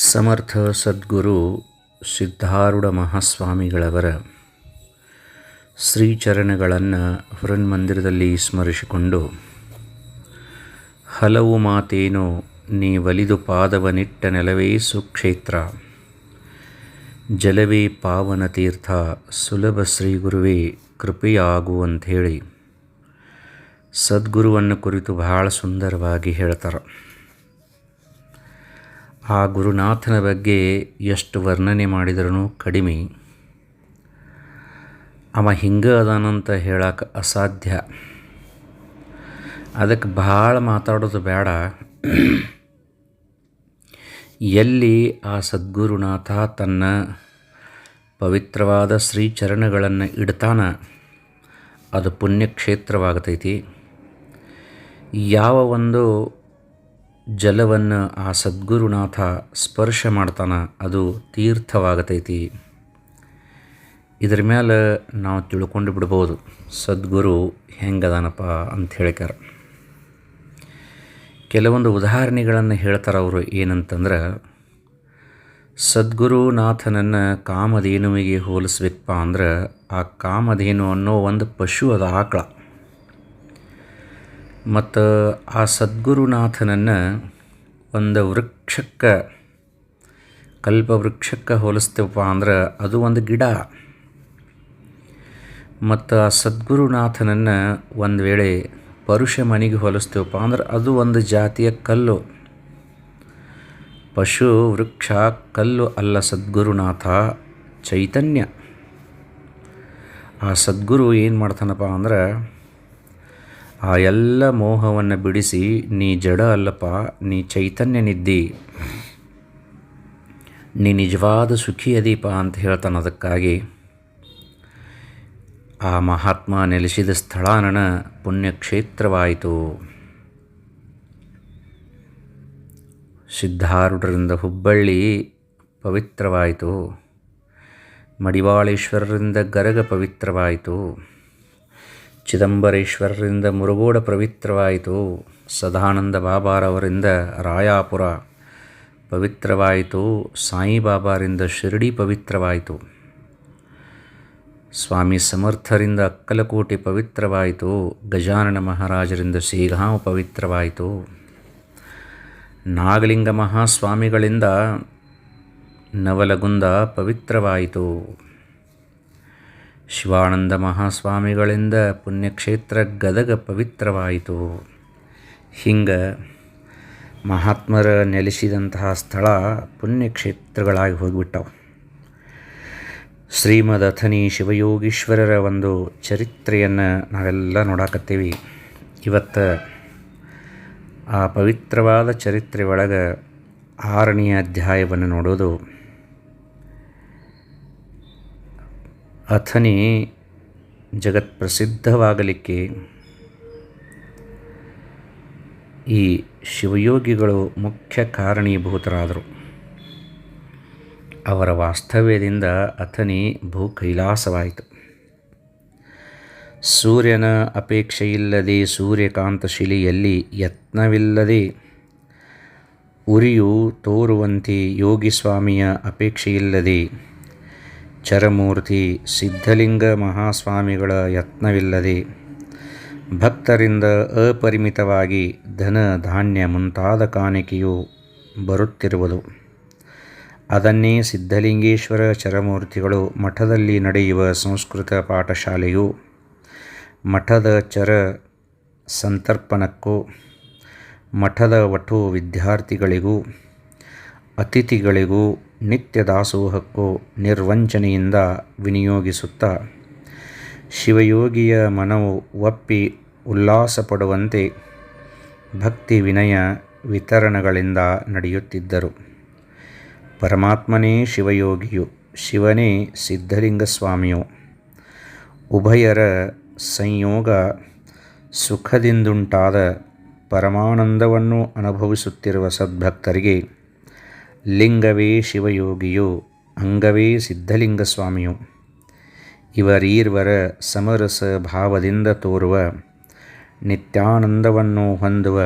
ಸಮರ್ಥ ಸದ್ಗುರು ಸಿದ್ಧಾರೂಢ ಮಹಾಸ್ವಾಮಿಗಳವರ ಶ್ರೀಚರಣಗಳನ್ನು ಹೃನ್ಮಂದಿರದಲ್ಲಿ ಸ್ಮರಿಸಿಕೊಂಡು, ಹಲವು ಮಾತೇನೋ ನೀ ಒಲಿದು ಪಾದವನಿಟ್ಟ ನೆಲವೇ ಸುಕ್ಷೇತ್ರ, ಜಲವೇ ಪಾವನ ತೀರ್ಥ ಸುಲಭ ಶ್ರೀ ಗುರುವೇ ಕೃಪೆಯಾಗು ಅಂಥೇಳಿ ಸದ್ಗುರುವನ್ನು ಕುರಿತು ಬಹಳ ಸುಂದರವಾಗಿ ಹೇಳ್ತಾರೆ. ಆ ಗುರುನಾಥನ ಬಗ್ಗೆ ಎಷ್ಟು ವರ್ಣನೆ ಮಾಡಿದ್ರೂ ಕಡಿಮೆ. ಅವ ಹಿಂಗೆ ಅದಾನಂತ ಹೇಳಕ್ಕೆ ಅಸಾಧ್ಯ. ಅದಕ್ಕೆ ಭಾಳ ಮಾತಾಡೋದು ಬೇಡ ಎಲ್ಲಿ ಆ ಸದ್ಗುರುನಾಥ ತನ್ನ ಪವಿತ್ರವಾದ ಶ್ರೀಚರಣಗಳನ್ನು ಇಡ್ತಾನ, ಅದು ಪುಣ್ಯಕ್ಷೇತ್ರವಾಗತೈತಿ. ಯಾವ ಒಂದು ಜಲವನ್ನು ಆ ಸದ್ಗುರುನಾಥ ಸ್ಪರ್ಶ ಮಾಡ್ತಾನ, ಅದು ತೀರ್ಥವಾಗತೈತಿ. ಇದ್ರ ಮೇಲೆ ನಾವು ತಿಳ್ಕೊಂಡು ಬಿಡ್ಬೋದು, ಸದ್ಗುರು ಹೆಂಗದಾನಪ್ಪ ಅಂತ ಹೇಳಿಕಾರ ಕೆಲವೊಂದು ಉದಾಹರಣೆಗಳನ್ನು ಹೇಳ್ತಾರೆ ಅವರು ಏನಂತಂದ್ರೆ, ಸದ್ಗುರುನಾಥನನ್ನು ಕಾಮಧೇನುವಿಗೆ ಹೋಲಿಸ್ಬೇಕಪ್ಪ ಅಂದ್ರೆ, ಆ ಕಾಮಧೇನು ಅನ್ನೋ ಒಂದು ಪಶು ಅದು ಆಕಳ. ಮತ್ತು ಆ ಸದ್ಗುರುನಾಥನನ್ನು ಒಂದು ವೃಕ್ಷಕ್ಕೆ ಕಲ್ಪವೃಕ್ಷಕ್ಕೆ ಹೋಲಿಸ್ತೇವಪ್ಪ ಅಂದ್ರೆ ಅದು ಒಂದು ಗಿಡ. ಮತ್ತು ಆ ಸದ್ಗುರುನಾಥನನ್ನು ಒಂದು ವೇಳೆ ಪರುಷ ಮನೆಗೆ ಹೋಲಿಸ್ತೇವಪ್ಪ ಅಂದ್ರೆ ಅದು ಒಂದು ಜಾತಿಯ ಕಲ್ಲು. ಪಶು, ವೃಕ್ಷ, ಕಲ್ಲು ಅಲ್ಲ ಸದ್ಗುರುನಾಥ, ಚೈತನ್ಯ. ಆ ಸದ್ಗುರು ಏನು ಮಾಡ್ತಾನಪ್ಪ ಅಂದ್ರೆ ಆ ಎಲ್ಲ ಮೋಹವನ್ನು ಬಿಡಿಸಿ, ನೀ ಜಡ ಅಲ್ಲಪ್ಪ, ನೀ ಚೈತನ್ಯನಿದ್ದಿ. ನೀ ನಿಜವಾದ ಸುಖಿ ದೀಪ ಅಂತ ಹೇಳ್ತಾನೆ ಅದಕ್ಕಾಗಿ. ಆ ಮಹಾತ್ಮ ನೆಲೆಸಿದ ಸ್ಥಳ ನನ್ನ ಪುಣ್ಯಕ್ಷೇತ್ರವಾಯಿತು. ಸಿದ್ಧಾರೂಢರಿಂದ ಹುಬ್ಬಳ್ಳಿ ಪವಿತ್ರವಾಯಿತು. ಮಡಿವಾಳೇಶ್ವರರಿಂದ ಗರಗ ಪವಿತ್ರವಾಯಿತು. ಚಿದಂಬರೇಶ್ವರರಿಂದ ಮುರುಗೋಡ ಪವಿತ್ರವಾಯಿತು. ಸದಾನಂದ ಬಾಬಾರವರಿಂದ ರಾಯಾಪುರ ಪವಿತ್ರವಾಯಿತು. ಸಾಯಿಬಾಬಾರಿಂದ ಶಿರಡಿ ಪವಿತ್ರವಾಯಿತು. ಸ್ವಾಮಿ ಸಮರ್ಥರಿಂದ ಅಕ್ಕಲಕೋಟೆ ಪವಿತ್ರವಾಯಿತು. ಗಜಾನನ ಮಹಾರಾಜರಿಂದ ಸೇಗಾಂವ ಪವಿತ್ರವಾಯಿತು. ನಾಗಲಿಂಗ ಮಹಾಸ್ವಾಮಿಗಳಿಂದ ನವಲಗುಂದ ಪವಿತ್ರವಾಯಿತು. ಶಿವಾನಂದ ಮಹಾಸ್ವಾಮಿಗಳಿಂದ ಪುಣ್ಯಕ್ಷೇತ್ರ ಗದಗ ಪವಿತ್ರವಾಯಿತು. ಹಿಂಗೆ ಮಹಾತ್ಮರ ನೆಲೆಸಿದಂತಹ ಸ್ಥಳ ಪುಣ್ಯಕ್ಷೇತ್ರಗಳಾಗಿ ಹೋಗಿಬಿಟ್ಟವು. ಶ್ರೀಮದ್ ಅಥನಿ ಶಿವಯೋಗೀಶ್ವರರ ಒಂದು ಚರಿತ್ರೆಯನ್ನು ನಾವೆಲ್ಲ ನೋಡಾಕತ್ತೀವಿ. ಇವತ್ತು ಆ ಪವಿತ್ರವಾದ ಚರಿತ್ರೆ ಒಳಗೆ ಆರನೆಯ ಅಧ್ಯಾಯವನ್ನು ನೋಡೋದು ಅಥನಿ ಜಗತ್ಪ್ರಸಿದ್ಧವಾಗಲಿಕ್ಕೆ ಈ ಶಿವಯೋಗಿಗಳು ಮುಖ್ಯ ಕಾರಣೀಭೂತರಾದರು. ಅವರ ವಾಸ್ತವ್ಯದಿಂದ ಅಥನಿ ಭೂ ಕೈಲಾಸವಾಯಿತು ಸೂರ್ಯನ ಅಪೇಕ್ಷೆಯಿಲ್ಲದೆ ಸೂರ್ಯಕಾಂತ ಶಿಲೆಯಲ್ಲಿ ಯತ್ನವಿಲ್ಲದೆ ಉರಿಯು ತೋರುವಂತೆ ಯೋಗಿಸ್ವಾಮಿಯ ಅಪೇಕ್ಷೆಯಿಲ್ಲದೆ ಚರಮೂರ್ತಿ ಸಿದ್ಧಲಿಂಗ ಮಹಾಸ್ವಾಮಿಗಳ ಯತ್ನವಿಲ್ಲದೆ ಭಕ್ತರಿಂದ ಅಪರಿಮಿತವಾಗಿ ಧನ ಧಾನ್ಯ ಮುಂತಾದ ಕಾಣಿಕೆಯು ಬರುತ್ತಿರುವುದು. ಅದನ್ನೇ ಸಿದ್ಧಲಿಂಗೇಶ್ವರ ಚರಮೂರ್ತಿಗಳು ಮಠದಲ್ಲಿ ನಡೆಯುವ ಸಂಸ್ಕೃತ ಪಾಠಶಾಲೆಯು. ಮಠದ ಚರ ಸಂತರ್ಪಣಕ್ಕೂ, ಮಠದ ವಟು ವಿದ್ಯಾರ್ಥಿಗಳಿಗೂ, ಅತಿಥಿಗಳಿಗೂ ನಿತ್ಯ ದಾಸೋಹಕ್ಕೂ ನಿರ್ವಂಚನೆಯಿಂದ ವಿನಿಯೋಗಿಸುತ್ತಾ ಶಿವಯೋಗಿಯ ಮನವು ಒಪ್ಪಿ ಉಲ್ಲಾಸ ಪಡುವಂತೆ ಭಕ್ತಿ ವಿನಯ ವಿತರಣಗಳಿಂದ ನಡೆಯುತ್ತಿದ್ದರು. ಪರಮಾತ್ಮನೇ ಶಿವಯೋಗಿಯು, ಶಿವನೇ ಸಿದ್ಧಲಿಂಗಸ್ವಾಮಿಯು. ಉಭಯರ ಸಂಯೋಗ ಸುಖದಿಂದುಂಟಾದ ಪರಮಾನಂದವನ್ನು ಅನುಭವಿಸುತ್ತಿರುವ ಸದ್ಭಕ್ತರಿಗೆ ಲಿಂಗವೇ ಶಿವಯೋಗಿಯು, ಅಂಗವೇ ಸಿದ್ಧಲಿಂಗ ಸ್ವಾಮಿಯು ಇವರೀರ್ವರ ಸಮರಸ ಭಾವದಿಂದ ತೋರುವ ನಿತ್ಯಾನಂದವನ್ನು ಹೊಂದುವ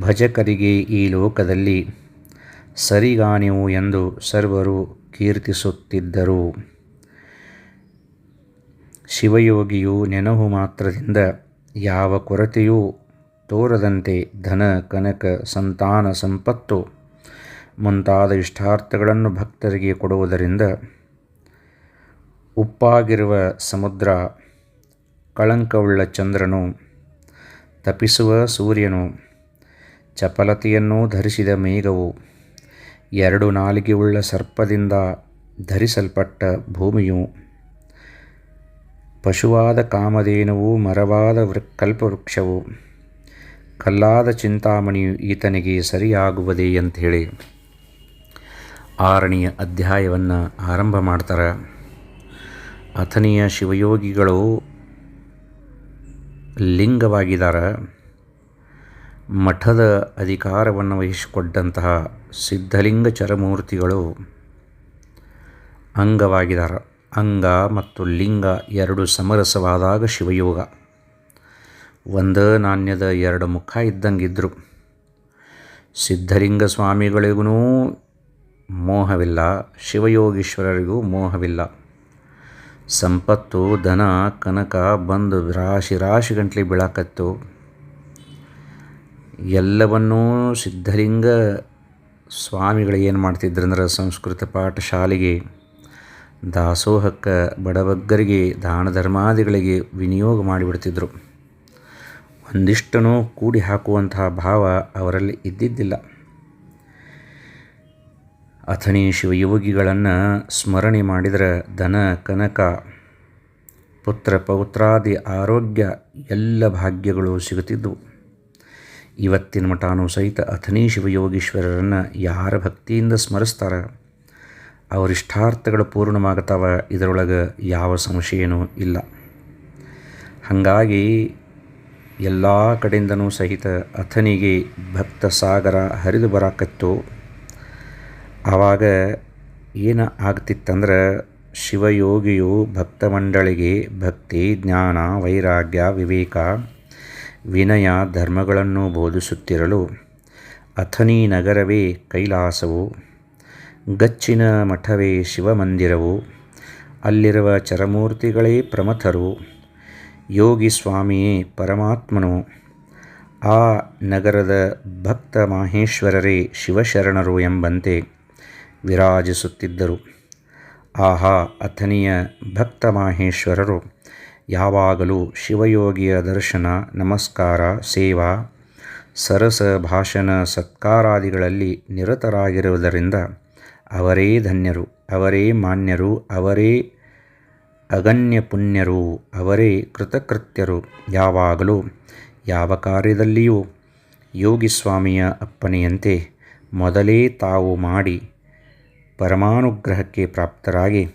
ಭಜಕರಿಗೆ ಈ ಲೋಕದಲ್ಲಿ ಸರಿಗಾಣಿವು ಎಂದು ಸರ್ವರು ಕೀರ್ತಿಸುತ್ತಿದ್ದರು. ಶಿವಯೋಗಿಯು ನೆನಹು ಮಾತ್ರದಿಂದ ಯಾವ ಕೊರತೆಯೂ ತೋರದಂತೆ ಧನ, ಕನಕ, ಸಂತಾನ, ಸಂಪತ್ತು ಮುಂತಾದ ಇಷ್ಟಾರ್ಥಗಳನ್ನು ಭಕ್ತರಿಗೆ ಕೊಡುವುದರಿಂದ ಉಪ್ಪಾಗಿರುವ ಸಮುದ್ರ, ಕಳಂಕವುಳ್ಳ ಚಂದ್ರನು, ತಪಿಸುವ ಸೂರ್ಯನು, ಚಪಲತೆಯನ್ನು ಧರಿಸಿದ ಮೇಘವು, ಎರಡು ನಾಲಿಗೆಯುಳ್ಳ ಸರ್ಪದಿಂದ ಧರಿಸಲ್ಪಟ್ಟ ಭೂಮಿಯು, ಪಶುವಾದ ಕಾಮಧೇನುವು, ಮರವಾದ ಕಲ್ಪವೃಕ್ಷವು, ಕಲ್ಲಾದ ಚಿಂತಾಮಣಿಯು ಈತನಿಗೆ ಸರಿಯಾಗುವುದೇ ಅಂಥೇಳಿ. ಆರನೆಯ ಅಧ್ಯಾಯವನ್ನು ಆರಂಭ ಮಾಡ್ತಾರೆ. ಅಥನಿಯ ಶಿವಯೋಗಿಗಳು ಲಿಂಗವಾಗಿದ್ದಾರೆ ಮಠದ ಅಧಿಕಾರವನ್ನು ವಹಿಸಿಕೊಂಡಂತಹ ಸಿದ್ಧಲಿಂಗ ಚರಮೂರ್ತಿಗಳು ಅಂಗವಾಗಿದ್ದಾರೆ ಅಂಗ ಮತ್ತು ಲಿಂಗ ಎರಡು ಸಮರಸವಾದಾಗ ಶಿವಯೋಗ. ಒಂದು ನಾಣ್ಯದ ಎರಡು ಮುಖ ಇದ್ದಂಗಿದ್ರು. ಸಿದ್ಧಲಿಂಗ ಸ್ವಾಮಿಗಳಿಗೂ ಮೋಹವಿಲ್ಲ, ಶಿವಯೋಗೀಶ್ವರರಿಗೂ ಮೋಹವಿಲ್ಲ. ಸಂಪತ್ತು, ಧನ, ಕನಕ ಬಂದು ರಾಶಿ ರಾಶಿ ಗಂಟ್ಲಿ ಬೀಳಾಕತ್ತು. ಎಲ್ಲವನ್ನೂ ಸಿದ್ಧಲಿಂಗ ಸ್ವಾಮಿಗಳು ಏನು ಮಾಡ್ತಿದ್ರಂದ್ರೆ ಸಂಸ್ಕೃತ ಪಾಠ ಶಾಲೆಗೆ ದಾಸೋಹಕ್ಕೆ ಬಡಬಗ್ಗರಿಗೆ ದಾನ ಧರ್ಮಾದಿಗಳಿಗೆ ವಿನಿಯೋಗ ಮಾಡಿಬಿಡ್ತಿದ್ರು. ಒಂದಿಷ್ಟನ್ನು ಕೂಡಿ ಹಾಕುವಂತಹ ಭಾವ ಅವರಲ್ಲಿ ಇದ್ದಿದ್ದಿಲ್ಲ. ಅಥಣಿ ಶಿವಯೋಗಿಗಳನ್ನು ಸ್ಮರಣೆ ಮಾಡಿದರೆ ಧನ, ಕನಕ, ಪುತ್ರ, ಪೌತ್ರಾದಿ ಆರೋಗ್ಯ ಎಲ್ಲ ಭಾಗ್ಯಗಳು ಸಿಗುತ್ತಿದ್ದವು ಇವತ್ತಿನ ಮಠಾನು ಸಹಿತ ಅಥಣಿ ಶಿವಯೋಗೀಶ್ವರರನ್ನು ಯಾರ ಭಕ್ತಿಯಿಂದ ಸ್ಮರಿಸ್ತಾರೆ? ಅವರಿಷ್ಟಾರ್ಥಗಳು ಪೂರ್ಣವಾಗುತ್ತವೆ ಇದರೊಳಗೆ ಯಾವ ಸಂಶಯನೂ ಇಲ್ಲ. ಹಾಗಾಗಿ ಎಲ್ಲ ಕಡೆಯಿಂದನೂ ಸಹಿತ ಅಥನಿಗೆ ಭಕ್ತ ಸಾಗರ ಹರಿದು ಬರಾಕತ್ತು. ಆವಾಗ ಏನು ಆಗ್ತಿತ್ತಂದ್ರೆ ಶಿವಯೋಗಿಯು ಭಕ್ತ ಮಂಡಳಿಗೆ ಭಕ್ತಿ, ಜ್ಞಾನ, ವೈರಾಗ್ಯ, ವಿವೇಕ, ವಿನಯ ಧರ್ಮಗಳನ್ನು ಬೋಧಿಸುತ್ತಿರಲು ಅಥನಿ ನಗರವೇ ಕೈಲಾಸವು, ಗಚ್ಚಿನ ಮಠವೇ ಶಿವಮಂದಿರವು, ಅಲ್ಲಿರುವ ಚರಮೂರ್ತಿಗಳೇ ಪ್ರಮಥರು, ಯೋಗಿ ಸ್ವಾಮಿಯೇ ಪರಮಾತ್ಮನು, ಆ ನಗರದ ಭಕ್ತ ಮಾಹೇಶ್ವರರೇ ಶಿವಶರಣರು ಎಂಬಂತೆ ವಿರಾಜಿಸುತ್ತಿದ್ದರು. ಆಹಾ, ಅಥನಿಯ ಭಕ್ತ ಮಾಹೇಶ್ವರರು ಯಾವಾಗಲೂ ಶಿವಯೋಗಿಯ ದರ್ಶನ, ನಮಸ್ಕಾರ, ಸೇವಾ, ಸರಸ ಭಾಷಣ ಸತ್ಕಾರಾದಿಗಳಲ್ಲಿ ನಿರತರಾಗಿರುವುದರಿಂದ ಅವರೇ ಧನ್ಯರು, ಅವರೇ ಮಾನ್ಯರು, ಅವರೇ ಅಗಣ್ಯ ಪುಣ್ಯರು ಅವರೇ ಕೃತಕೃತ್ಯರು. ಯಾವಾಗಲೂ ಯಾವ ಕಾರ್ಯದಲ್ಲಿಯೂ ಯೋಗಿಸ್ವಾಮಿಯ ಅಪ್ಪನೆಯಂತೆ ಮೊದಲೇ ತಾವು ಮಾಡಿ ಪರಮಾನುಗ್ರಹಕ್ಕೆ ಪ್ರಾಪ್ತರಾಗಿ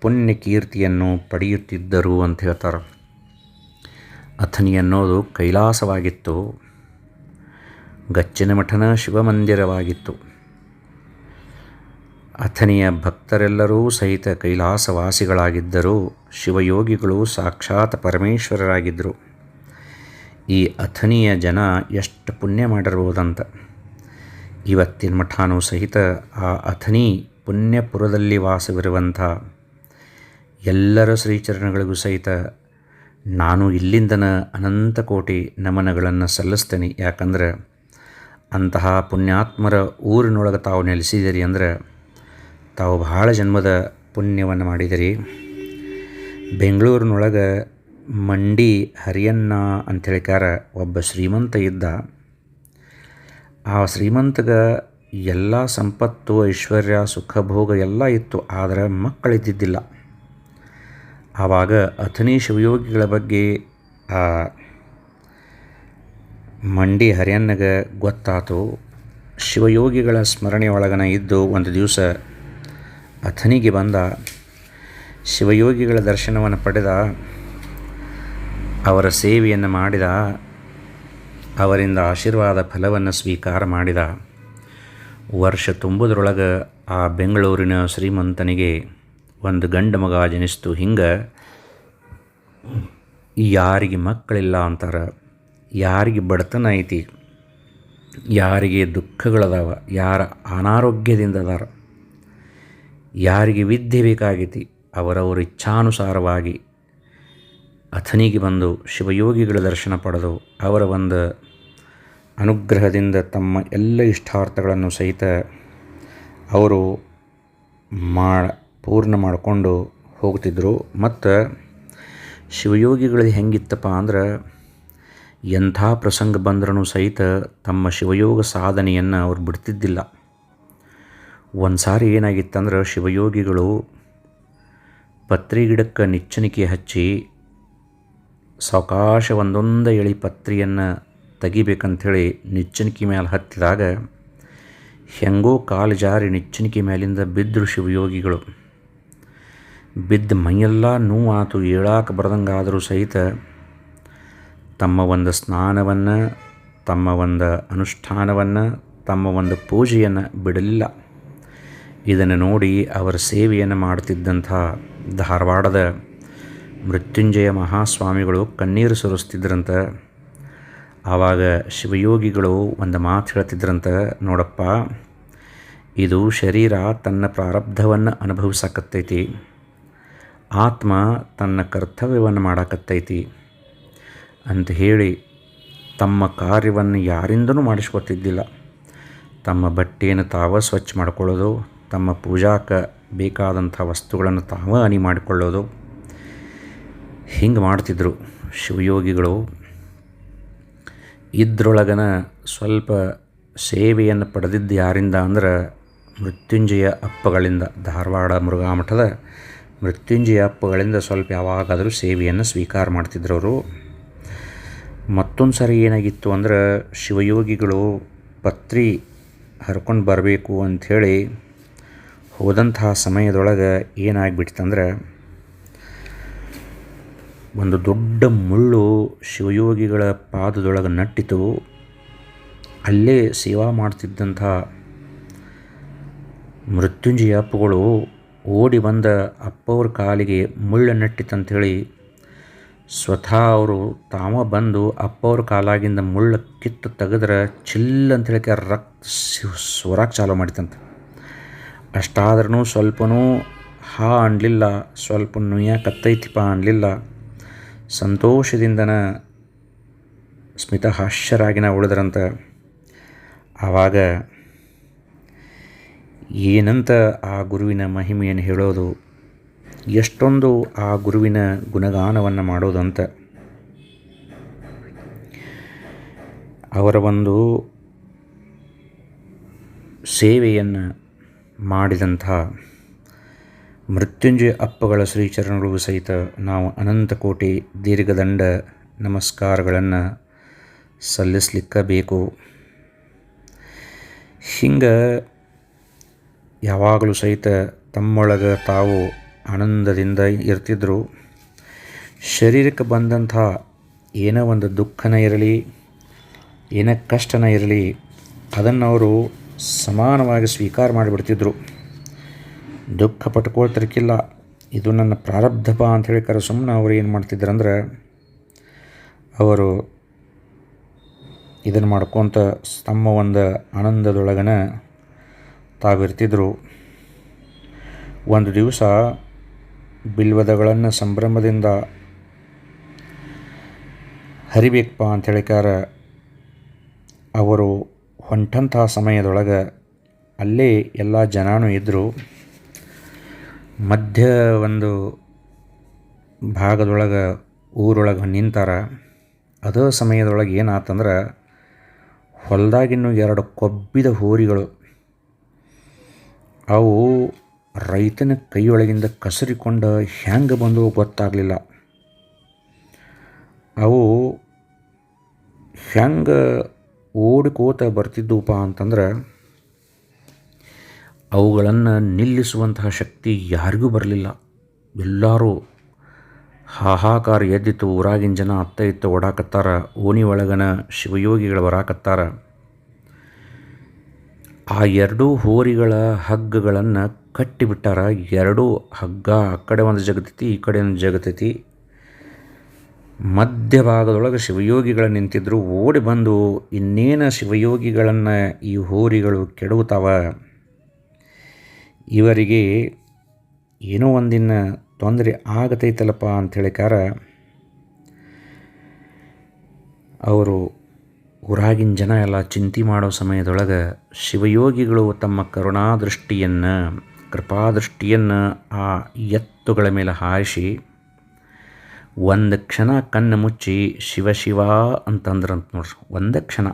ಪುಣ್ಯ ಕೀರ್ತಿಯನ್ನು ಪಡೆಯುತ್ತಿದ್ದರು ಅಂತ ಹೇಳ್ತಾರೆ. ಅಥನಿ ಅನ್ನೋದು ಕೈಲಾಸವಾಗಿತ್ತು. ಗಚ್ಚಿನ ಮಠನ ಶಿವಮಂದಿರವಾಗಿತ್ತು. ಅಥನಿಯ ಭಕ್ತರೆಲ್ಲರೂ ಸಹಿತ ಕೈಲಾಸವಾಸಿಗಳಾಗಿದ್ದರೂ. ಶಿವಯೋಗಿಗಳು ಸಾಕ್ಷಾತ್ ಪರಮೇಶ್ವರರಾಗಿದ್ದರು ಈ ಅಥನಿಯ ಜನ ಎಷ್ಟು ಪುಣ್ಯ ಮಾಡಿರ್ಬೋದಂತ ಇವತ್ತಿನ ಮಠಾನು ಸಹಿತ ಆ ಅಥನಿ ಪುಣ್ಯಪುರದಲ್ಲಿ ವಾಸವಿರುವಂಥ ಎಲ್ಲರ ಶ್ರೀಚರಣಗಳಿಗೂ ಸಹಿತ ನಾನು ಇಲ್ಲಿಂದನ ಅನಂತ ಕೋಟಿ ನಮನಗಳನ್ನು ಸಲ್ಲಿಸ್ತೇನೆ. ಯಾಕಂದ್ರೆ ಅಂತಹ ಪುಣ್ಯಾತ್ಮರ ಊರಿನೊಳಗೆ ತಾವು ನೆಲೆಸಿದಿರಿ ಅಂದ್ರೆ ತಾವು ಬಹಳ ಜನ್ಮದ ಪುಣ್ಯವನ್ನು ಮಾಡಿದಿರಿ. ಬೆಂಗಳೂರಿನೊಳಗೆ ಮಂಡಿ ಹರಿಯಣ್ಣ ಅಂಥೇಳಿಕಾರ ಒಬ್ಬ ಶ್ರೀಮಂತ ಇದ್ದ. ಆ ಶ್ರೀಮಂತಗ ಎಲ್ಲ ಸಂಪತ್ತು, ಐಶ್ವರ್ಯ, ಸುಖ, ಭೋಗ ಎಲ್ಲ ಇತ್ತು, ಆದರೆ ಮಕ್ಕಳಿದ್ದಿದ್ದಿಲ್ಲ. ಆವಾಗ ಅಥನಿ ಶಿವಯೋಗಿಗಳ ಬಗ್ಗೆ, ಆ, ಮಂಡಿ ಹರಿಯನ್ನಗ ಗೊತ್ತಾತು. ಶಿವಯೋಗಿಗಳ ಸ್ಮರಣೆ ಒಳಗನ ಇದ್ದು ಒಂದು ದಿವಸ ಅಥನಿಗೆ ಬಂದ. ಶಿವಯೋಗಿಗಳ ದರ್ಶನವನ್ನು ಪಡೆದ. ಅವರ ಸೇವೆಯನ್ನು ಮಾಡಿದ. ಅವರಿಂದ ಆಶೀರ್ವಾದ ಫಲವನ್ನು ಸ್ವೀಕಾರ ಮಾಡಿದ. ವರ್ಷ ತುಂಬುದರೊಳಗೆ ಆ ಬೆಂಗಳೂರಿನ ಶ್ರೀಮಂತನಿಗೆ ಒಂದು ಗಂಡ ಮಗ ಜನಿಸ್ತು. ಹಿಂಗೆ ಯಾರಿಗೆ ಮಕ್ಕಳಿಲ್ಲ ಅಂತಾರೆ. ಯಾರಿಗೆ ಬಡತನ ಐತಿ. ಯಾರಿಗೆ ದುಃಖಗಳದಾವ. ಯಾರ ಅನಾರೋಗ್ಯದಿಂದ ಅದಾರ. ಯಾರಿಗೆ ವಿದ್ಯೆ ಬೇಕಾಗೈತಿ. ಅವರವರ ಇಚ್ಛಾನುಸಾರವಾಗಿ ಅಥನಿಗೆ ಬಂದು ಶಿವಯೋಗಿಗಳ ದರ್ಶನ ಪಡೆದು ಅವರ ಒಂದು ಅನುಗ್ರಹದಿಂದ ತಮ್ಮ ಎಲ್ಲ ಇಷ್ಟಾರ್ಥಗಳನ್ನು ಸಹಿತ ಅವರು ಮಾ ಪೂರ್ಣ ಮಾಡಿಕೊಂಡು ಹೋಗ್ತಿದ್ದರು ಮತ್ತು ಶಿವಯೋಗಿಗಳು ಹೆಂಗಿತ್ತಪ್ಪ ಅಂದ್ರೆ ಎಂಥ ಪ್ರಸಂಗ ಬಂದ್ರೂ ಸಹಿತ ತಮ್ಮ ಶಿವಯೋಗ ಸಾಧನೆಯನ್ನು ಅವ್ರು ಬಿಡ್ತಿದ್ದಿಲ್ಲ. ಒಂದು ಸಾರಿ ಏನಾಗಿತ್ತಂದ್ರೆ ಶಿವಯೋಗಿಗಳು ಪತ್ರಿ ಗಿಡಕ್ಕೆ ನಿಚ್ಚಣಿಕೆ ಹಚ್ಚಿ ಸಾವಕಾಶ ಒಂದೊಂದು ಎಳಿ ಪತ್ರಿಯನ್ನು ತೆಗಿಬೇಕಂಥೇಳಿ ನಿಚ್ಚಣಿಕೆ ಮೇಲೆ ಹತ್ತಿದಾಗ ಹೆಂಗೋ ಕಾಲು ಜಾರಿ ನಿಚ್ಚಣಿಕೆ ಮೇಲಿಂದ ಬಿದ್ದರು ಶಿವಯೋಗಿಗಳು. ಬಿದ್ದ ಮೈಯೆಲ್ಲ ನೋವಾತು, ಏಳಾಕ ಬರದಂಗಾದರೂ ಸಹಿತ ತಮ್ಮ ಒಂದು ಸ್ನಾನವನ್ನು, ತಮ್ಮ ಒಂದು ಅನುಷ್ಠಾನವನ್ನು, ತಮ್ಮ ಒಂದು ಪೂಜೆಯನ್ನು ಬಿಡಲಿಲ್ಲ. ಇದನ್ನು ನೋಡಿ ಅವರ ಸೇವೆಯನ್ನು ಮಾಡ್ತಿದ್ದಂಥ ಧಾರವಾಡದ ಮೃತ್ಯುಂಜಯ ಮಹಾಸ್ವಾಮಿಗಳು ಕಣ್ಣೀರು ಸುರಿಸ್ತಿದ್ರಂತ ಆವಾಗ ಶಿವಯೋಗಿಗಳು ಒಂದು ಮಾತು ಹೇಳ್ತಿದ್ರಂತ ನೋಡಪ್ಪ, ಇದು ಶರೀರ ತನ್ನ ಪ್ರಾರಬ್ಧವನ್ನು ಅನುಭವಿಸಕತ್ತೈತಿ, ಆತ್ಮ ತನ್ನ ಕರ್ತವ್ಯವನ್ನು ಮಾಡಕತ್ತೈತಿ ಅಂತ ಹೇಳಿ ತಮ್ಮ ಕಾರ್ಯವನ್ನು ಯಾರಿಂದನೂ ಮಾಡಿಸ್ಕೊತಿದ್ದಿಲ್ಲ. ತಮ್ಮ ಬಟ್ಟೆಯನ್ನು ತಾವ ಸ್ವಚ್ಛ ಮಾಡಿಕೊಳ್ಳೋದು, ತಮ್ಮ ಪೂಜಾಕ ಬೇಕಾದಂಥ ವಸ್ತುಗಳನ್ನು ತಾವ ಹನಿ ಮಾಡಿಕೊಳ್ಳೋದು. ಹಿಂಗೆ ಮಾಡ್ತಿದ್ರು ಶಿವಯೋಗಿಗಳು. ಇದ್ರೊಳಗನ ಸ್ವಲ್ಪ ಸೇವೆಯನ್ನು ಪಡೆದಿದ್ದು ಯಾರಿಂದ ಅಂದ್ರೆ ಮೃತ್ಯುಂಜಯ ಅಪ್ಪಗಳಿಂದ ಧಾರವಾಡ ಮುರುಘಾಮಠದ ಮೃತ್ಯುಂಜಯ ಅಪ್ಪಗಳಿಂದ ಸ್ವಲ್ಪ ಯಾವಾಗಾದರೂ ಸೇವೆಯನ್ನು ಸ್ವೀಕಾರ ಮಾಡ್ತಿದ್ರು ಅವರು ಮತ್ತೊಂದು ಸಾರಿ ಏನಾಗಿತ್ತು ಅಂದ್ರೆ ಶಿವಯೋಗಿಗಳು ಪತ್ರಿ ಹರ್ಕೊಂಡು ಬರಬೇಕು ಅಂಥೇಳಿ ಹೋದಂತಹ ಸಮಯದೊಳಗೆ ಏನಾಗ್ಬಿಡ್ತಂದ್ರೆ ಒಂದು ದೊಡ್ಡ ಮುಳ್ಳು ಶಿವಯೋಗಿಗಳ ಪಾದದೊಳಗೆ ನಟ್ಟಿತು. ಅಲ್ಲೇ ಸೇವಾ ಮಾಡ್ತಿದ್ದಂಥ ಮೃತ್ಯುಂಜಯ ಅಪ್ಪಗಳು ಓಡಿ ಬಂದ ಅಪ್ಪವ್ರ ಕಾಲಿಗೆ ಮುಳ್ಳು ನಟ್ಟಿತಂಥೇಳಿ ಸ್ವತಃ ಅವರು ತಾವ ಬಂದು ಅಪ್ಪವ್ರ ಕಾಲಾಗಿಂದ ಮುಳ್ಳು ಕಿತ್ತು ತೆಗೆದ್ರೆ ಚಿಲ್ ಅಂತೇಳಿ ರಕ್ತ ಸ್ವರಾಕ್ ಚಾಲು ಮಾಡಿತಂತೆ ಅಷ್ಟಾದ್ರೂ ಸ್ವಲ್ಪನೂ ಹಾ ಅನ್ನಲಿಲ್ಲ ಸ್ವಲ್ಪ ನುಯ್ಯಾಕತ್ತೈತಿಪ್ಪ ಅನ್ನಲಿಲ್ಲ ಸಂತೋಷದಿಂದನ ಸ್ಮಿತಹಾಸ್ಯರಾಗಿನ ಉಳಿದ್ರಂತ, ಆವಾಗ ಏನಂತ ಆ ಗುರುವಿನ ಮಹಿಮೆಯನ್ನು ಹೇಳೋದು, ಎಷ್ಟೊಂದು ಆ ಗುರುವಿನ ಗುಣಗಾನವನ್ನು ಮಾಡೋದು ಅಂತ ಅವರ ಒಂದು ಸೇವೆಯನ್ನು ಮಾಡಿದಂಥ ಮೃತ್ಯುಂಜಯ ಅಪ್ಪಗಳ ಶ್ರೀಚರಣಗಳು ಸಹಿತ ನಾವು ಅನಂತ ಕೋಟಿ ದೀರ್ಘದಂಡ ನಮಸ್ಕಾರಗಳನ್ನು ಸಲ್ಲಿಸ್ಲಿಕ್ಕೆ ಬೇಕು ಹಿಂಗೆ ಯಾವಾಗಲೂ ಸಹಿತ ತಮ್ಮೊಳಗೆ ತಾವು ಆನಂದದಿಂದ ಇರ್ತಿದ್ರು. ಶರೀರಕ್ಕೆ ಬಂದಂಥ ಏನೋ ಒಂದು ದುಃಖನ ಇರಲಿ, ಏನೇ ಕಷ್ಟನ ಇರಲಿ, ಅದನ್ನು ಅವರು ಸಮಾನವಾಗಿ ಸ್ವೀಕಾರ ಮಾಡಿಬಿಡ್ತಿದ್ರು. ದುಃಖ ಪಟ್ಕೊಳ್ತಿರ್ಕಿಲ್ಲ. ಇದು ನನ್ನ ಪ್ರಾರಬ್ಧಪ ಅಂಥೇಳಿ ಕರೆ ಸುಮ್ಮನೆ ಅವರು ಏನು ಮಾಡ್ತಿದ್ರಂದ್ರೆ, ಅವರು ಇದನ್ನು ಮಾಡ್ಕೊತ ತಮ್ಮ ಒಂದು ಆನಂದದೊಳಗನ ತಾವಿರ್ತಿದ್ರು. ಒಂದು ದಿವಸ ಬಿಲ್ವದಗಳನ್ನು ಸಂಭ್ರಮದಿಂದ ಹರಿಬೇಕಪ್ಪ ಅಂಥೇಳಿಕಾರ ಅವರು ಹೊಂಟಂತಹ ಸಮಯದೊಳಗೆ ಅಲ್ಲೇ ಎಲ್ಲ ಜನಾನು ಇದ್ದರು ಮಧ್ಯ ಒಂದು ಭಾಗದೊಳಗೆ, ಊರೊಳಗೆ ನಿಂತಾರ, ಅದೇ ಸಮಯದೊಳಗೆ ಏನಾತಂದ್ರೆ ಹೊಲದಾಗಿನ್ನೂ ಎರಡು ಕೊಬ್ಬಿದ ಹೋರಿಗಳು. ಅವು ರೈತನ ಕೈಯೊಳಗಿಂದ ಕಸರಿಕೊಂಡು ಹೆಂಗೆ ಬಂದು ಗೊತ್ತಾಗಲಿಲ್ಲ. ಅವು ಹೆಂಗೆ ಓಡಿಕೋತ ಬರ್ತಿದ್ದುಪ್ಪ ಅಂತಂದ್ರೆ ಅವುಗಳನ್ನು ನಿಲ್ಲಿಸುವಂತಹ ಶಕ್ತಿ ಯಾರಿಗೂ ಬರಲಿಲ್ಲ. ಎಲ್ಲರೂ ಹಾಹಾಕಾರ ಎದ್ದಿತ್ತು, ಊರಾಗಿನ ಜನ ಅತ್ತ ಇತ್ತ ಓಡಾಕತ್ತಾರ, ಓಣಿ ಒಳಗನ ಶಿವಯೋಗಿಗಳು ಬರಾಕತ್ತಾರ. ಆ ಎರಡೂ ಹೋರಿಗಳ ಹಗ್ಗಗಳನ್ನು ಕಟ್ಟಿಬಿಟ್ಟಾರ. ಎರಡೂ ಹಗ್ಗ ಆ ಕಡೆ ಒಂದು ಜಗತೈತಿ ಈ ಕಡೆ ಒಂದು ಜಗತೈತಿ ಮಧ್ಯಭಾಗದೊಳಗೆ ಶಿವಯೋಗಿಗಳು ನಿಂತಿದ್ದರು ಓಡಿ ಬಂದು ಇನ್ನೇನು ಶಿವಯೋಗಿಗಳನ್ನು ಈ ಹೋರಿಗಳು ಕೆಡುತ್ತಾವ ಇವರಿಗೆ ಏನೋ ಒಂದಿನ ತೊಂದರೆ ಆಗತೈತಲ್ಲಪ್ಪ ಅಂಥೇಳಿಕಾರ ಅವರು ಊರಾಗಿನ ಜನ ಎಲ್ಲ ಚಿಂತೆ ಮಾಡೋ ಸಮಯದೊಳಗೆ ಶಿವಯೋಗಿಗಳು ತಮ್ಮ ಕರುಣಾದೃಷ್ಟಿಯನ್ನು, ಕೃಪಾದೃಷ್ಟಿಯನ್ನು ಆ ಎತ್ತುಗಳ ಮೇಲೆ ಹಾರಿಸಿ, ಒಂದು ಕ್ಷಣ ಕಣ್ಣು ಮುಚ್ಚಿ ಶಿವ ಶಿವ ಅಂತಂದ್ರಂತ ನೋಡ್ರಿ. ಒಂದು ಕ್ಷಣ.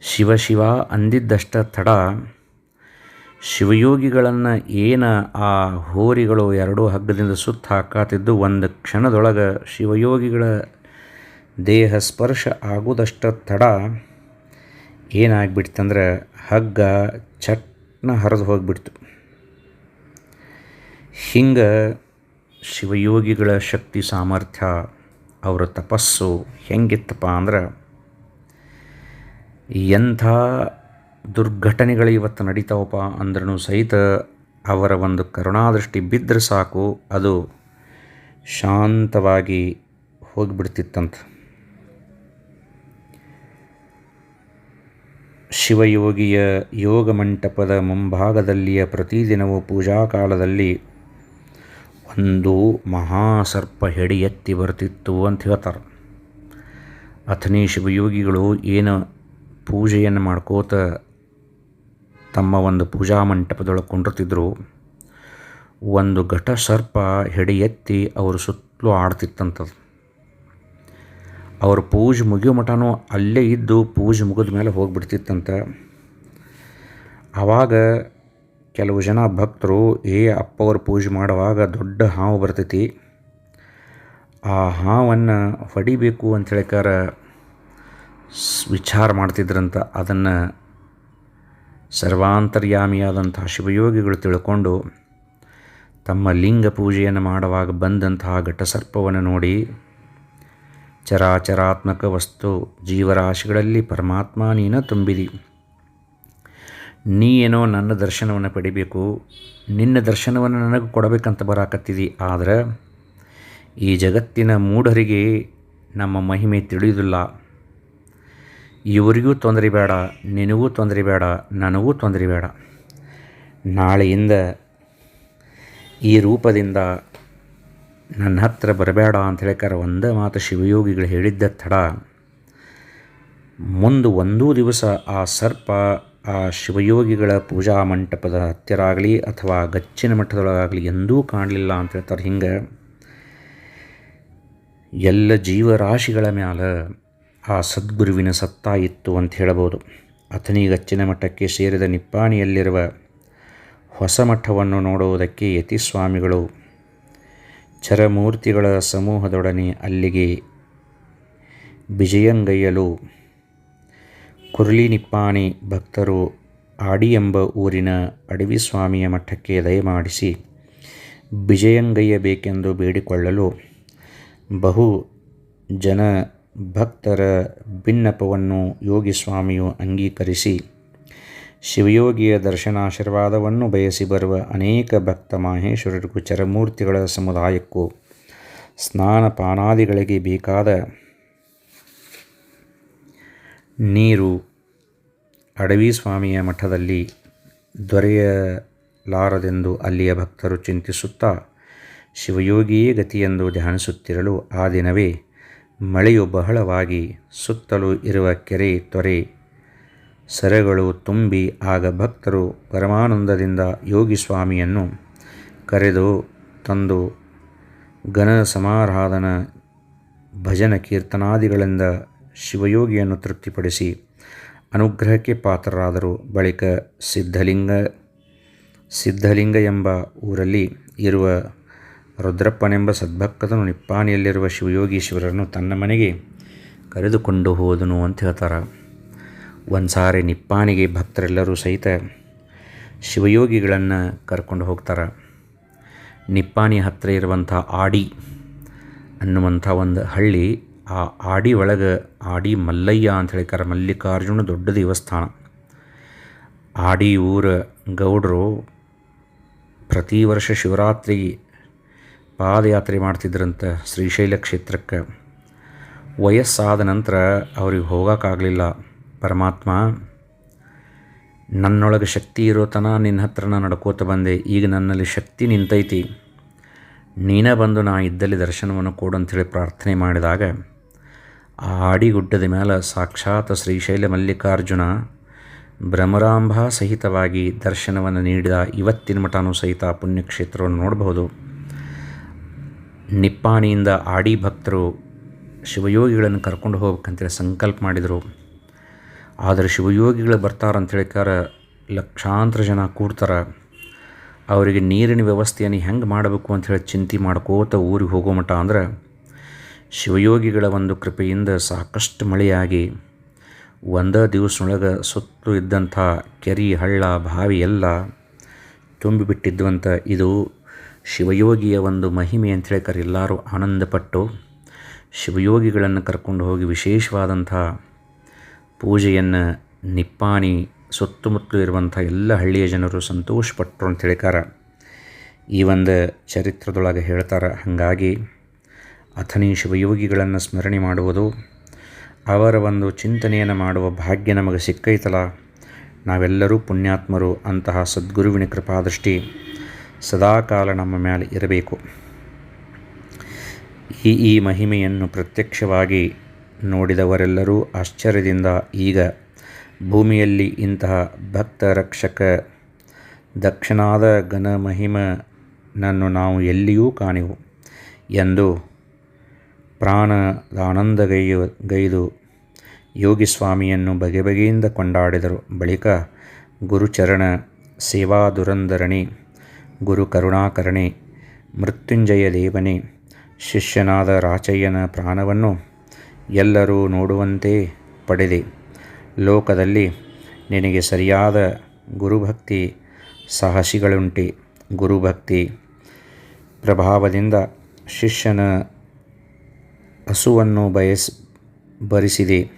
ಶಿವ ಶಿವ ಅಂದಿದ್ದಷ್ಟ ತಡ ಶಿವಯೋಗಿಗಳನ್ನು ಏನು ಆ ಹೋರಿಗಳು ಎರಡೂ ಹಗ್ಗದಿಂದ ಸುತ್ತ ಹಾಕಾತಿದ್ದು, ಒಂದು ಕ್ಷಣದೊಳಗೆ ಶಿವಯೋಗಿಗಳ ದೇಹ ಸ್ಪರ್ಶ ಆಗೋದಷ್ಟು ತಡ ಏನಾಗ್ಬಿಡ್ತಂದ್ರೆ ಹಗ್ಗ ಚಟ್ನ ಹರಿದು ಹೋಗಿಬಿಡ್ತು. ಹಿಂಗೆ ಶಿವಯೋಗಿಗಳ ಶಕ್ತಿ ಸಾಮರ್ಥ್ಯ, ಅವರ ತಪಸ್ಸು ಹೆಂಗಿತ್ತಪ್ಪ ಅಂದ್ರೆ ಎಂಥ ದುರ್ಘಟನೆಗಳು ಇವತ್ತು ನಡೀತಾವಪ್ಪ ಅಂದ್ರೂ ಸಹಿತ ಅವರ ಒಂದು ಕರುಣಾದೃಷ್ಟಿ ಬಿದ್ದರೆ ಸಾಕು, ಅದು ಶಾಂತವಾಗಿ ಹೋಗಿಬಿಡ್ತಿತ್ತಂತ. ಶಿವಯೋಗಿಯ ಯೋಗ ಮಂಟಪದ ಮುಂಭಾಗದಲ್ಲಿಯ ಪ್ರತಿದಿನವೂ ಪೂಜಾ ಕಾಲದಲ್ಲಿ ಒಂದು ಮಹಾಸರ್ಪ ಹೆಡಿ ಎತ್ತಿ ಬರ್ತಿತ್ತು ಅಂತ ಹೇಳ್ತಾರೆ. ಅಥನಿ ಶಿವಯೋಗಿಗಳು ಏನು ಪೂಜೆಯನ್ನು ಮಾಡ್ಕೋತ ತಮ್ಮ ಒಂದು ಪೂಜಾ ಮಂಟಪದೊಳಗೆ ಕೊಂಡಿರ್ತಿದ್ರು. ಒಂದು ಘಟ ಸರ್ಪ ಹೆಡಿ ಎತ್ತಿ ಅವರು ಸುತ್ತಲೂ ಆಡ್ತಿತ್ತಂಥದ್ದು ಅವ್ರ ಪೂಜೆ ಮುಗಿಯೋ ಮಠನೂ ಅಲ್ಲೇ ಇದ್ದು ಪೂಜೆ ಮುಗಿದ ಮೇಲೆ ಹೋಗಿಬಿಡ್ತಿತ್ತಂತ. ಆವಾಗ ಕೆಲವು ಜನ ಭಕ್ತರು, ಏ, ಅಪ್ಪವ್ರ ಪೂಜೆ ಮಾಡುವಾಗ ದೊಡ್ಡ ಹಾವು ಬರ್ತೈತಿ. ಆ ಹಾವನ್ನು ಹೊಡಿಬೇಕು ಅಂತ ಹೇಳಿಕಾರ ವಿಚಾರ ಮಾಡ್ತಿದ್ರಂತ. ಅದನ್ನು ಸರ್ವಾಂತರ್ಯಾಮಿಯಾದಂಥ ಶಿವಯೋಗಿಗಳು ತಿಳ್ಕೊಂಡು ತಮ್ಮ ಲಿಂಗ ಪೂಜೆಯನ್ನು ಮಾಡುವಾಗ ಬಂದಂತಹ ಘಟಸರ್ಪವನ್ನು ನೋಡಿ ಚರಾಚರಾತ್ಮಕ ವಸ್ತು ಜೀವರಾಶಿಗಳಲ್ಲಿ ಪರಮಾತ್ಮ ನೀನ ತುಂಬಿದಿ. ನೀ ಏನೋ ನನ್ನ ದರ್ಶನವನ್ನು ಪಡಿಬೇಕು, ನಿನ್ನ ದರ್ಶನವನ್ನು ನನಗೆ ಕೊಡಬೇಕಂತ ಬರಾಕತ್ತಿದಿ. ಆದರೆ ಈ ಜಗತ್ತಿನ ಮೂಢರಿಗೆ ನಮ್ಮ ಮಹಿಮೆ ತಿಳಿಯುವುದಿಲ್ಲ ಇವರಿಗೂ ತೊಂದರೆ ಬೇಡ, ನಿನಗೂ ತೊಂದರೆ ಬೇಡ, ನನಗೂ ತೊಂದರೆ ಬೇಡ. ನಾಳೆಯಿಂದ ಈ ರೂಪದಿಂದ ನನ್ನ ಹತ್ರ ಬರಬೇಡ ಅಂತ ಹೇಳಿಕಾರೆ ಒಂದೇ ಮಾತು ಶಿವಯೋಗಿಗಳು ಹೇಳಿದ್ದ ತಡ ಮುಂದೆ ಒಂದೂ ದಿವಸ ಆ ಸರ್ಪ ಆ ಶಿವಯೋಗಿಗಳ ಪೂಜಾ ಮಂಟಪದ ಹತ್ತಿರ ಆಗಲಿ ಅಥವಾ ಗಚ್ಚಿನ ಮಠದೊಳಗಾಗಲಿ ಎಂದೂ ಕಾಣಲಿಲ್ಲ ಅಂತ ಹೇಳ್ತಾರೆ ಹಿಂಗೆ. ಎಲ್ಲ ಜೀವರಾಶಿಗಳ ಮ್ಯಾಲ ಆ ಸದ್ಗುರುವಿನ ಸತ್ತಾ ಇತ್ತು ಅಂತ ಹೇಳಬಹುದು. ಅಥನಿಗಚ್ಚಿನ ಮಠಕ್ಕೆ ಸೇರಿದ ನಿಪ್ಪಾಣಿಯಲ್ಲಿರುವ ಹೊಸ ಮಠವನ್ನು ನೋಡುವುದಕ್ಕೆ ಯತಿಸ್ವಾಮಿಗಳು ಚರಮೂರ್ತಿಗಳ ಸಮೂಹದೊಡನೆ ಅಲ್ಲಿಗೆ ವಿಜಯಂಗೈಯಲು ಕುರ್ಲಿ ನಿಪ್ಪಾಣಿ ಭಕ್ತರು ಆಡಿ ಎಂಬ ಊರಿನ ಅಡವಿಸ್ವಾಮಿಯ ಮಠಕ್ಕೆ ದಯಮಾಡಿಸಿ ವಿಜಯಂಗೈಯಬೇಕೆಂದು ಬೇಡಿಕೊಳ್ಳಲು ಬಹು ಜನ ಭಕ್ತರ ಬಿನ್ನಪವನ್ನು ಯೋಗಿಸ್ವಾಮಿಯು ಅಂಗೀಕರಿಸಿ, ಶಿವಯೋಗಿಯ ದರ್ಶನಾಶೀರ್ವಾದವನ್ನು ಬಯಸಿ ಬರುವ ಅನೇಕ ಭಕ್ತ ಮಾಹೇಶ್ವರರಿಗೂ ಚರಮೂರ್ತಿಗಳ ಸಮುದಾಯಕ್ಕೂ ಸ್ನಾನ ಪಾನಾದಿಗಳಿಗೆ ಬೇಕಾದ ನೀರು ಅಡವಿ ಸ್ವಾಮಿಯ ಮಠದಲ್ಲಿ ದೊರೆಯಲಾರದೆಂದು ಅಲ್ಲಿಯ ಭಕ್ತರು ಚಿಂತಿಸುತ್ತಾ ಶಿವಯೋಗಿಯೇ ಗತಿಯೆಂದು ಧ್ಯಾನಿಸುತ್ತಿರಲು ಆ ದಿನವೇ ಮಳೆಯು ಬಹಳವಾಗಿ ಸುತ್ತಲೂ ಇರುವ ಕೆರೆ ತೊರೆ, ಸರಗಳು ತುಂಬಿ ಆಗ ಭಕ್ತರು ಪರಮಾನಂದದಿಂದ ಯೋಗಿ ಸ್ವಾಮಿಯನ್ನು ಕರೆದು ತಂದು ಘನ ಸಮಾರಾಧನ, ಭಜನ ಕೀರ್ತನಾದಿಗಳಿಂದ ಶಿವಯೋಗಿಯನ್ನು ತೃಪ್ತಿಪಡಿಸಿ ಅನುಗ್ರಹಕ್ಕೆ ಪಾತ್ರರಾದರು. ಬಳಿಕ ಸಿದ್ಧಲಿಂಗ ಸಿದ್ಧಲಿಂಗ ಎಂಬ ಊರಲ್ಲಿ ಇರುವ ರುದ್ರಪ್ಪನೆಂಬ ಸದ್ಭಕ್ತನು ನಿಪ್ಪಾಣಿಯಲ್ಲಿರುವ ಶಿವಯೋಗೀಶ್ವರರನ್ನು ತನ್ನ ಮನೆಗೆ ಕರೆದುಕೊಂಡು ಹೋದನು ಅಂತ ಹೇಳ್ತಾರೆ. ಒಂದು ಸಾರಿ ನಿಪ್ಪಾಣಿಗೆ ಭಕ್ತರೆಲ್ಲರೂ ಸಹಿತ ಶಿವಯೋಗಿಗಳನ್ನು ಕರ್ಕೊಂಡು ಹೋಗ್ತಾರೆ. ನಿಪ್ಪಾಣಿ ಹತ್ತಿರ ಇರುವಂಥ ಆಡಿ ಅನ್ನುವಂಥ ಒಂದು ಹಳ್ಳಿ, ಆ ಆಡಿ ಒಳಗೆ ಆಡಿ ಮಲ್ಲಯ್ಯ ಅಂತ ಹೇಳ್ತಾರೆ ಮಲ್ಲಿಕಾರ್ಜುನ ದೊಡ್ಡ ದೇವಸ್ಥಾನ. ಆಡಿ ಊರ ಗೌಡರು ಪ್ರತಿ ವರ್ಷ ಶಿವರಾತ್ರಿ ಪಾದಯಾತ್ರೆ ಮಾಡ್ತಿದ್ರಂತೆ ಶ್ರೀಶೈಲ ಕ್ಷೇತ್ರಕ್ಕೆ. ವಯಸ್ಸಾದ ನಂತರ ಅವ್ರಿಗೆ ಹೋಗೋಕ್ಕಾಗಲಿಲ್ಲ. ಪರಮಾತ್ಮ, ನನ್ನೊಳಗೆ ಶಕ್ತಿ ಇರೋ ತನ ನಿನ್ನ ಹತ್ರ ನಾನು ನಡ್ಕೋತ ಬಂದೆ. ಈಗ ನನ್ನಲ್ಲಿ ಶಕ್ತಿ ನಿಂತೈತಿ. ನೀನೇ ಬಂದು ನಾ ಇದ್ದಲ್ಲಿ ದರ್ಶನವನ್ನು ಕೊಡು ಅಂಥೇಳಿ ಪ್ರಾರ್ಥನೆ ಮಾಡಿದಾಗ, ಆ ಆಡಿಗುಡ್ಡದ ಮೇಲೆ ಸಾಕ್ಷಾತ್ ಶ್ರೀಶೈಲ ಮಲ್ಲಿಕಾರ್ಜುನ ಬ್ರಹ್ಮರಾಂಭಾ ಸಹಿತವಾಗಿ ದರ್ಶನವನ್ನು ನೀಡಿದ ಇವತ್ತಿನ ಮಠನೂ ಸಹಿತ ಪುಣ್ಯಕ್ಷೇತ್ರವನ್ನು ನೋಡಬಹುದು. ನಿಪ್ಪಾಣಿಯಿಂದ ಆಡಿ ಭಕ್ತರು ಶಿವಯೋಗಿಗಳನ್ನು ಕರ್ಕೊಂಡು ಹೋಗ್ಬೇಕಂತೇಳಿ ಸಂಕಲ್ಪ ಮಾಡಿದರು. ಆದರೆ ಶಿವಯೋಗಿಗಳು ಬರ್ತಾರಂತ ಹೇಳಿಕಾರ ಲಕ್ಷಾಂತರ ಜನ ಕೂಡ್ತಾರೆ. ಅವರಿಗೆ ನೀರಿನ ವ್ಯವಸ್ಥೆಯನ್ನು ಹೆಂಗೆ ಮಾಡಬೇಕು ಅಂಥೇಳಿ ಚಿಂತೆ ಮಾಡ್ಕೋತ ಊರಿಗೆ ಹೋಗೋ ಮಟ್ಟ ಅಂದ್ರೆ ಶಿವಯೋಗಿಗಳ ಒಂದು ಕೃಪೆಯಿಂದ ಸಾಕಷ್ಟು ಮಳೆಯಾಗಿ ಒಂದೇ ದಿವಸನೊಳಗೆ ಸುತ್ತಲೂ ಇದ್ದಂಥ ಕೆರೆ ಹಳ್ಳ ಬಾವಿ ಎಲ್ಲ ತುಂಬಿಬಿಟ್ಟಿದ್ದುವಂಥ ಇದು ಶಿವಯೋಗಿಯ ಒಂದು ಮಹಿಮೆ ಅಂತ ಹೇಳಿಕರೆ ಎಲ್ಲರೂ ಆನಂದಪಟ್ಟು ಶಿವಯೋಗಿಗಳನ್ನು ಕರ್ಕೊಂಡು ಹೋಗಿ ವಿಶೇಷವಾದಂಥ ಪೂಜೆಯನ್ನು ನಿಪ್ಪಾಣಿ ಸುತ್ತಮುತ್ತಲು ಇರುವಂಥ ಎಲ್ಲ ಹಳ್ಳಿಯ ಜನರು ಸಂತೋಷಪಟ್ಟರು ಅಂತ ಹೇಳಿಕಾರ. ಈ ಒಂದು ಚರಿತ್ರದೊಳಗೆ ಹೇಳ್ತಾರೆ, ಹಾಗಾಗಿ ಅಥನಿ ಶಿವಯೋಗಿಗಳನ್ನು ಸ್ಮರಣೆ ಮಾಡುವುದು, ಅವರ ಒಂದು ಚಿಂತನೆಯನ್ನು ಮಾಡುವ ಭಾಗ್ಯ ನಮಗೆ ಸಿಕ್ಕೈತಲ್ಲ ನಾವೆಲ್ಲರೂ ಪುಣ್ಯಾತ್ಮರು ಅಂತಹ ಸದ್ಗುರುವಿನ ಕೃಪಾದೃಷ್ಟಿ ಸದಾಕಾಲ ನಮ್ಮ ಮೇಲೆ ಇರಬೇಕು. ಈ ಈ ಮಹಿಮೆಯನ್ನು ಪ್ರತ್ಯಕ್ಷವಾಗಿ ನೋಡಿದವರೆಲ್ಲರೂ ಆಶ್ಚರ್ಯದಿಂದ ಈಗ ಭೂಮಿಯಲ್ಲಿ ಇಂತಹ ಭಕ್ತ, ರಕ್ಷಕ, ದಕ್ಷನಾದ ಘನ ಮಹಿಮನನ್ನು ನಾವು ಎಲ್ಲಿಯೂ ಕಾಣೆವು ಎಂದು ಪ್ರಾಣದಾನಂದಗೈಯ ಗೈದು ಯೋಗಿಸ್ವಾಮಿಯನ್ನು ಬಗೆ ಬಗೆಯಿಂದ ಕೊಂಡಾಡಿದರು. ಬಳಿಕ ಗುರುಚರಣ ಸೇವಾದುರಂದರಣಿ ಗುರು ಕರುಣಾಕರಣೆ, ಮೃತ್ಯುಂಜಯ ದೇವನೇ, ಶಿಷ್ಯನಾದ ರಾಚಯ್ಯನ ಪ್ರಾಣವನ್ನು ಎಲ್ಲರೂ ನೋಡುವಂತೆ ಪಡೆದೆ. ಲೋಕದಲ್ಲಿ ನಿನಗೆ ಸರಿಯಾದ ಗುರುಭಕ್ತಿ ಸಾಹಸಿಗಳುಂಟೆ. ಗುರುಭಕ್ತಿ ಪ್ರಭಾವದಿಂದ ಶಿಷ್ಯನ ಹಸುವನ್ನು ಬಯಸ್ ಭರಿಸಿದೆ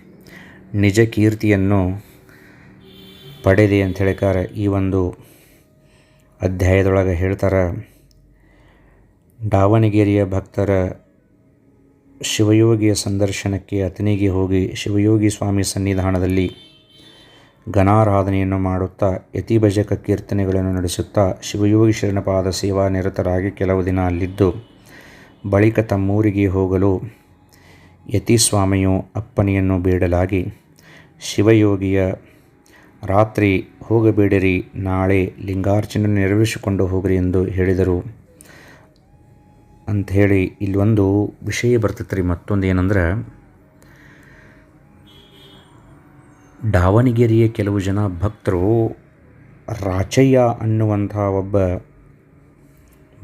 ನಿಜ ಕೀರ್ತಿಯನ್ನು ಪಡೆದೆ ಅಂತ ಹೇಳಿಕಾರೆ ಈ ಒಂದು ಅಧ್ಯಾಯದೊಳಗೆ ಹೇಳ್ತಾರೆ ದಾವಣಗೆರೆಯ ಭಕ್ತರ ಶಿವಯೋಗಿಯ ಸಂದರ್ಶನಕ್ಕೆ ಅತನಿಗೆ ಹೋಗಿ ಶಿವಯೋಗಿ ಸ್ವಾಮಿ ಸನ್ನಿಧಾನದಲ್ಲಿ ಘನಾರಾಧನೆಯನ್ನು ಮಾಡುತ್ತಾ ಯತಿಭಜಕ ಕೀರ್ತನೆಗಳನ್ನು ನಡೆಸುತ್ತಾ, ಶಿವಯೋಗಿ ಶರಣಪಾದ ಸೇವಾ ನಿರತರಾಗಿ ಕೆಲವು ದಿನ ಅಲ್ಲಿದ್ದು, ಬಳಿಕ ತಮ್ಮೂರಿಗೆ ಹೋಗಲು ಯತಿಸ್ವಾಮಿಯು ಅಪ್ಪನೆಯನ್ನು ಬೇಡಲಾಗಿ ಶಿವಯೋಗಿಯ ರಾತ್ರಿ ಹೋಗಬೇಡಿರಿ, ನಾಳೆ ಲಿಂಗಾರ್ಚನೆ ನೆರವೇರಿಸಿಕೊಂಡು ಹೋಗ್ರಿ ಎಂದು ಹೇಳಿದರು. ಅಂಥೇಳಿ ಇಲ್ಲೊಂದು ವಿಷಯ ಬರ್ತೈತೆ ರೀ, ಮತ್ತೊಂದು ಏನಂದ್ರೆ, ದಾವಣಗೆರೆಯ ಕೆಲವು ಜನ ಭಕ್ತರು ರಾಚಯ್ಯ ಅನ್ನುವಂಥ ಒಬ್ಬ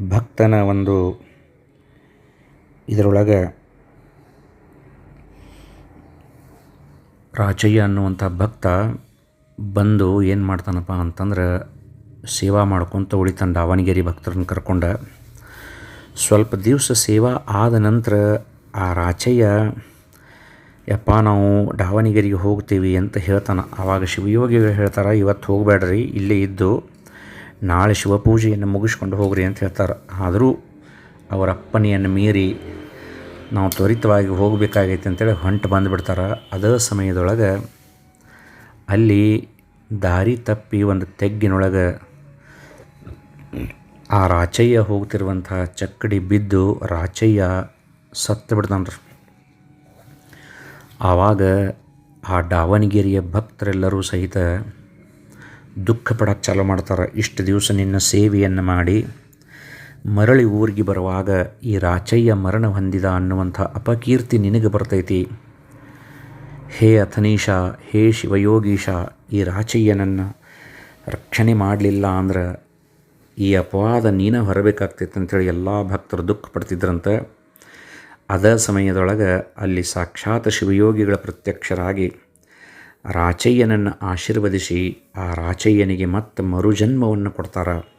ಭಕ್ತನ ಒಂದು ಇದರೊಳಗೆ ರಾಚಯ್ಯ ಅನ್ನುವಂಥ ಭಕ್ತ ಬಂದು ಏನು ಮಾಡ್ತಾನಪ್ಪ ಅಂತಂದ್ರೆ ಸೇವಾ ಮಾಡ್ಕೊತ ಉಳಿತಾನ ದಾವಣಗೆರೆ ಭಕ್ತರನ್ನ ಕರ್ಕೊಂಡ. ಸ್ವಲ್ಪ ದಿವಸ ಸೇವಾ ಆದ ನಂತರ ಆ ರಾಚಯ್ಯ, ಯಪ್ಪ ನಾವು ದಾವಣಗೆರೆಗೆ ಹೋಗ್ತೀವಿ ಅಂತ ಹೇಳ್ತಾನೆ. ಆವಾಗ ಶಿವಯೋಗಿಗಳು ಹೇಳ್ತಾರೆ ಇವತ್ತು ಹೋಗಬೇಡ್ರಿ ಇಲ್ಲೇ ಇದ್ದು ನಾಳೆ ಶಿವಪೂಜೆಯನ್ನು ಮುಗಿಸ್ಕೊಂಡು ಹೋಗ್ರಿ ಅಂತ ಹೇಳ್ತಾರೆ. ಆದರೂ ಅವರ ಅಪ್ಪನೆಯನ್ನು ಮೀರಿ ನಾವು ತ್ವರಿತವಾಗಿ ಹೋಗಬೇಕಾಗೈತೆ ಅಂತೇಳಿ ಹೊಂಟು ಬಂದುಬಿಡ್ತಾರೆ. ಅದೇ ಸಮಯದೊಳಗೆ ಅಲ್ಲಿ ದಾರಿ ತಪ್ಪಿ ಒಂದು ತೆಗ್ಗಿನೊಳಗೆ ಆ ರಾಚಯ್ಯ ಹೋಗ್ತಿರುವಂಥ ಚಕ್ಕಡಿ ಬಿದ್ದು ರಾಚಯ್ಯ ಸತ್ತು ಬಿಡ್ತಾನ್ರಿ. ಆವಾಗ ಆ ದಾವಣಗೆರೆಯ ಭಕ್ತರೆಲ್ಲರೂ ಸಹಿತ ದುಃಖ ಪಡಕ್ಕೆ ಚಾಲು ಮಾಡ್ತಾರೆ. ಇಷ್ಟು ದಿವಸ ನಿನ್ನ ಸೇವೆಯನ್ನು ಮಾಡಿ ಮರಳಿ ಊರಿಗೆ ಬರುವಾಗ ಈ ರಾಚಯ್ಯ ಮರಣ ಹೊಂದಿದ ಅನ್ನುವಂಥ ಅಪಕೀರ್ತಿ ನಿನಗೆ ಬರ್ತೈತಿ. ಹೇ ಅಥನೀಶ, ಹೇ ಶಿವಯೋಗೀಶ, ಈ ರಾಚಯ್ಯನನ್ನು ರಕ್ಷಣೆ ಮಾಡಲಿಲ್ಲ ಅಂದ್ರೆ ಈ ಅಪವಾದ ನೀನ ಹೊರಬೇಕಾಗ್ತಿತ್ತು ಅಂಥೇಳಿ ಎಲ್ಲ ಭಕ್ತರು ದುಃಖ ಪಡ್ತಿದ್ರಂತೆ. ಅದ ಸಮಯದೊಳಗೆ ಅಲ್ಲಿ ಸಾಕ್ಷಾತ್ ಶಿವಯೋಗಿಗಳ ಪ್ರತ್ಯಕ್ಷರಾಗಿ ರಾಚಯ್ಯನನ್ನು ಆಶೀರ್ವದಿಸಿ ಆ ರಾಚಯ್ಯನಿಗೆ ಮತ್ತೆ ಮರುಜನ್ಮವನ್ನು ಕೊಡ್ತಾರೆ.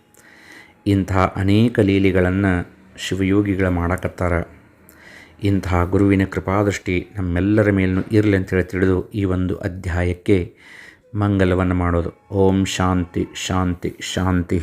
ಇಂತಹ ಅನೇಕ ಲೀಲೆಗಳನ್ನು ಶಿವಯೋಗಿಗಳ ಮಾಡಕತ್ತಾರ. ಇಂತಹ ಗುರುವಿನ ಕೃಪಾದೃಷ್ಟಿ ನಮ್ಮೆಲ್ಲರ ಮೇಲೂ ಇರಲಿ ಅಂತೇಳಿ ತಿಳಿದು ಈ ಒಂದು ಅಧ್ಯಾಯಕ್ಕೆ ಮಂಗಲವನ್ನು ಮಾಡೋದು. ಓಂ ಶಾಂತಿ ಶಾಂತಿ ಶಾಂತಿ